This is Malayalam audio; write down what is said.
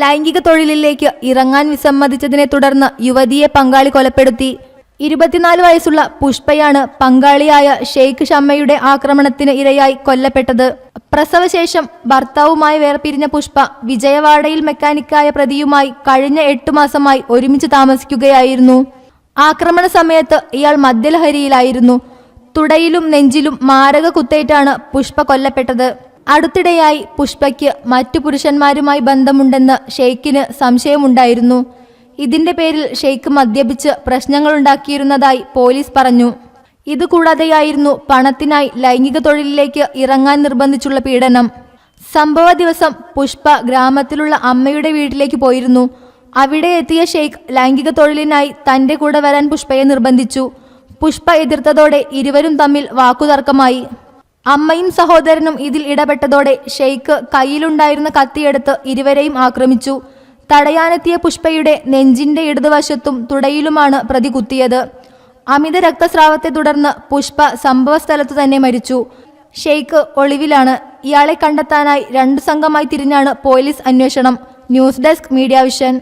ലൈംഗിക തൊഴിലിലേക്ക് ഇറങ്ങാൻ വിസമ്മതിച്ചതിനെ തുടർന്ന് യുവതിയെ പങ്കാളി കൊലപ്പെടുത്തി. ഇരുപത്തിനാല് വയസ്സുള്ള പുഷ്പയാണ് പങ്കാളിയായ ഷെയ്ഖ് ഷമ്മയുടെ ആക്രമണത്തിന് ഇരയായി കൊല്ലപ്പെട്ടത്. പ്രസവശേഷം ഭർത്താവുമായി വേർപിരിഞ്ഞ പുഷ്പ വിജയവാഡയിൽ മെക്കാനിക്കായ പ്രതിയുമായി കഴിഞ്ഞ എട്ടു മാസമായി ഒരുമിച്ച് താമസിക്കുകയായിരുന്നു. ആക്രമണ സമയത്ത് ഇയാൾ മദ്യലഹരിയിലായിരുന്നു. തുടയിലും നെഞ്ചിലും മാരക കുത്തേറ്റാണ് പുഷ്പ കൊല്ലപ്പെട്ടത്. അടുത്തിടെയായി പുഷ്പയ്ക്ക് മറ്റു പുരുഷന്മാരുമായി ബന്ധമുണ്ടെന്ന് ഷെയ്ഖിന് സംശയമുണ്ടായിരുന്നു. ഇതിന്റെ പേരിൽ ഷെയ്ഖ് മദ്യപിച്ച് പ്രശ്നങ്ങളുണ്ടാക്കിയിരുന്നതായി പോലീസ് പറഞ്ഞു. ഇതുകൂടാതെയായിരുന്നു പണത്തിനായി ലൈംഗിക തൊഴിലിലേക്ക് ഇറങ്ങാൻ നിർബന്ധിച്ചുള്ള പീഡനം. സംഭവ ദിവസം പുഷ്പ ഗ്രാമത്തിലുള്ള അമ്മയുടെ വീട്ടിലേക്ക് പോയിരുന്നു. അവിടെ എത്തിയ ഷെയ്ഖ് ലൈംഗിക തൊഴിലിനായി തന്റെ കൂടെ വരാൻ പുഷ്പയെ നിർബന്ധിച്ചു. പുഷ്പ എതിർത്തതോടെ ഇരുവരും തമ്മിൽ വാക്കുതർക്കമായി. അമ്മയും സഹോദരനും ഇതിൽ ഇടപെട്ടതോടെ ഷെയ്ഖ് കയ്യിലുണ്ടായിരുന്ന കത്തിയെടുത്ത് ഇരുവരെയും ആക്രമിച്ചു. തടയാനെത്തിയ പുഷ്പയുടെ നെഞ്ചിന്റെ ഇടതുവശത്തും തുടയിലുമാണ് പ്രതി കുത്തിയത്. അമിത രക്തസ്രാവത്തെ തുടർന്ന് പുഷ്പ സംഭവസ്ഥലത്തു തന്നെ മരിച്ചു. ഷെയ്ഖ് ഒളിവിലാണ്. ഇയാളെ കണ്ടെത്താനായി രണ്ടു സംഘമായി തിരിഞ്ഞാണ് പോലീസ് അന്വേഷണം. News desk media vision.